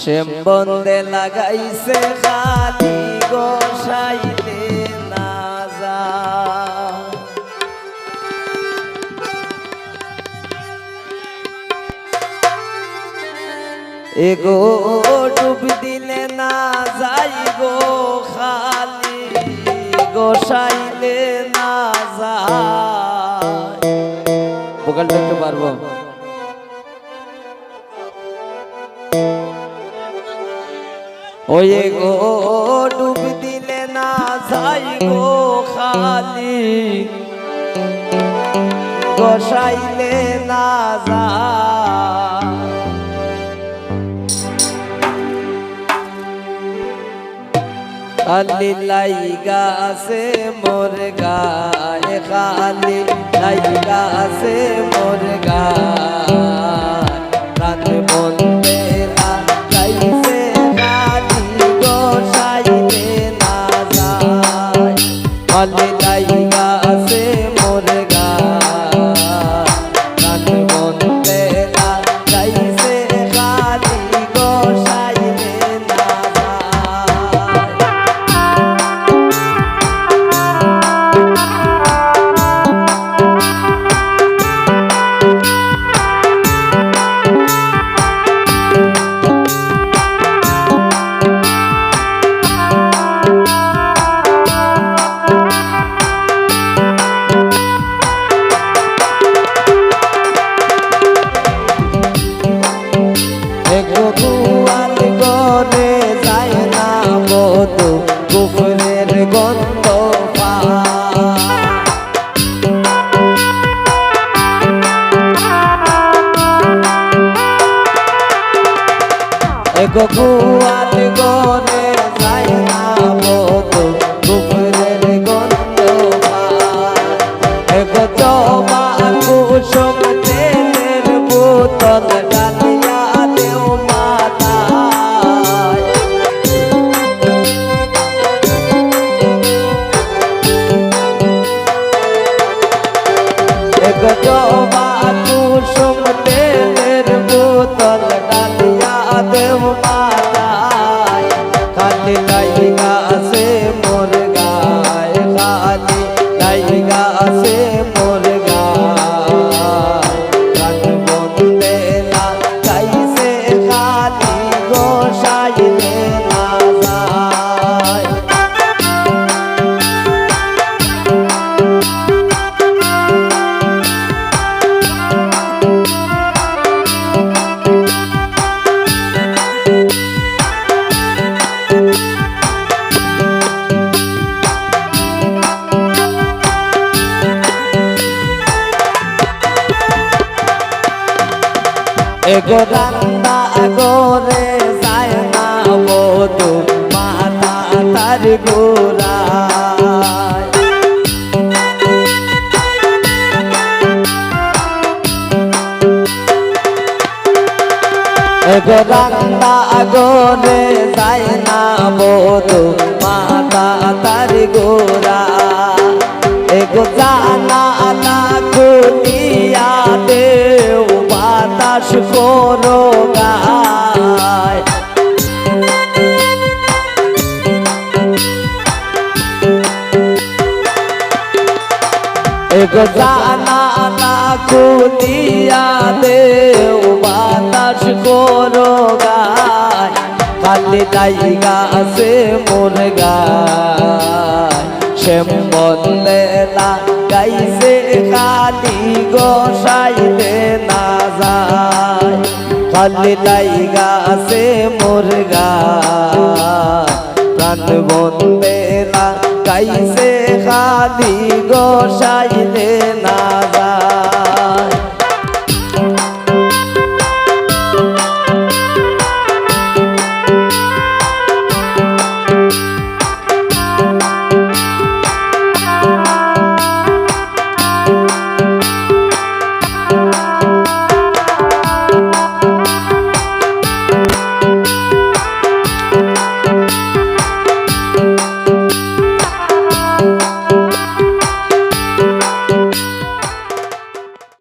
শ্যাম বন্দে লাগাইছে খালি গোসাইতে না যা এগো ডুবদি যাই গো খালি গোসাইলে না যায়। ভোকালটা একটু পারব ওই গো ডুব দিলে না যাই গো খালি গোসাইলে না যায়। খালি লাইগা আছে মোর গায়ে খালি লাইগা আছে মোর গায়ে। প্রাণ বন্ধে খালি লাইগা এগো কুয়াল গনে গোসাইলে না যায়। রান্না আগরে যায় না বধু, মাতা তার গোড়া। এগো জানা না খুলিয়া দেও, বাতাস করো গায়। এগো না খুলিয়া দেও, বাতাস খালি জায়গা আছে মোর গায়। শ্যাম লাগাইছে খালি গোসাইতে না যায়। খালি লাইগা আছে